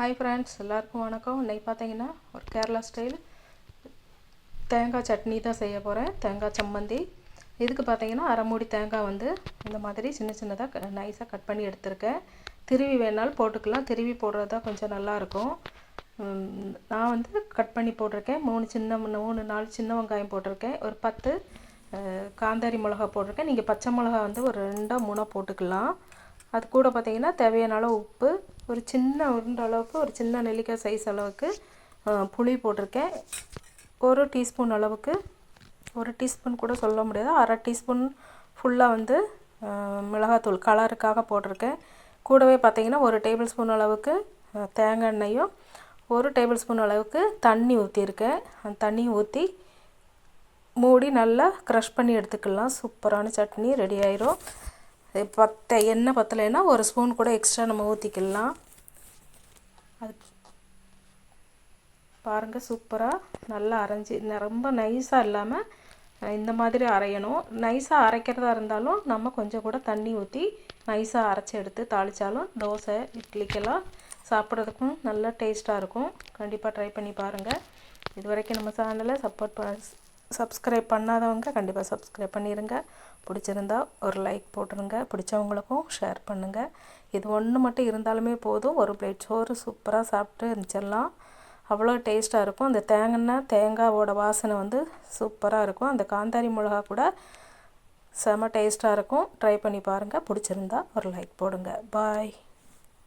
Hi friends எல்லாருக்கும் வணக்கம். இன்னைக்கு பார்த்தீங்கன்னா ஒரு கேரளா ஸ்டைல் தேங்காய் சட்னி தான் செய்ய போகிறேன் தேங்காய் சம்மந்தி. இதுக்கு பார்த்தீங்கன்னா அரை மூடி தேங்காய் வந்து இந்த மாதிரி சின்ன சின்னதாக நைஸாக கட் பண்ணி எடுத்திருக்கேன். திருவி வேணாலும் போட்டுக்கலாம். திருவி போடுறது தான் கொஞ்சம் நல்லாயிருக்கும் நான் வந்து கட் பண்ணி போட்டிருக்கேன். மூணு சின்ன மூணு நாலு சின்ன வெங்காயம் போட்டிருக்கேன். ஒரு பத்து காந்தாரி மிளகா போட்டிருக்கேன். நீங்கள் பச்சை மிளகா வந்து ஒரு ரெண்டாக மூணாக போட்டுக்கலாம். அது கூட பார்த்தீங்கன்னா தேவையான அளவு உப்பு ஒரு சின்ன உருண்ட அளவுக்கு ஒரு சின்ன நெல்லிக்காய் சைஸ் அளவுக்கு புளி போட்டிருக்கேன். ஒரு டீஸ்பூன் அளவுக்கு ஒரு டீஸ்பூன் கூட சொல்ல முடியாது. அரை டீஸ்பூன் ஃபுல்லாக வந்து மிளகாத்தூள் கலருக்காக போட்டிருக்கேன். கூடவே பார்த்திங்கன்னா ஒரு டேபிள் ஸ்பூன் அளவுக்கு தேங்காய் எண்ணெயும் ஒரு டேபிள் ஸ்பூன் அளவுக்கு தண்ணி ஊற்றிருக்கேன் அந்த தண்ணி ஊற்றி மூடி நல்லா க்ரஷ் பண்ணி எடுத்துக்கலாம். சூப்பரான சட்னி ரெடி ஆயிரும். பத்த எண்ணெய் பத்தலைன்னா ஒரு ஸ்பூன் கூட எக்ஸ்ட்ரா நம்ம ஊற்றிக்கலாம் அது பாருங்கள் சூப்பராக நல்லா அரைஞ்சி ரொம்ப நைஸாக இல்லாமல் இந்த மாதிரி அரையணும். நைஸாக அரைக்கிறதா இருந்தாலும் நம்ம கொஞ்சம் கூட தண்ணி ஊற்றி நைஸாக அரைச்சி எடுத்து தாளித்தாலும் தோசை இட்லிக்கெல்லாம் சாப்பிட்றதுக்கும் நல்லா டேஸ்ட்டாக இருக்கும். கண்டிப்பாக ட்ரை பண்ணி பாருங்கள் இது வரைக்கும் நம்ம சேனலை சப்போர்ட் பண்ண சப்ஸ்கிரைப் பண்ணாதவங்க கண்டிப்பாக சப்ஸ்கிரைப் பண்ணிடுங்க பிடிச்சிருந்தா ஒரு லைக் போட்டுருங்க. பிடிச்சவங்களுக்கும் ஷேர் பண்ணுங்கள் இது ஒன்று மட்டும் இருந்தாலுமே போதும். ஒரு பிளேட் சோறு சூப்பராக சாப்பிட்டு இருந்துச்சிடலாம் அவ்வளோ டேஸ்ட்டாக இருக்கும். அந்த தேங்காய் தேங்காவோட வாசனை வந்து சூப்பராக இருக்கும். அந்த காந்தாரி மிளகா கூட செம டேஸ்ட்டாக இருக்கும். ட்ரை பண்ணி பாருங்கள் பிடிச்சிருந்தா ஒரு லைக் போடுங்க. பாய்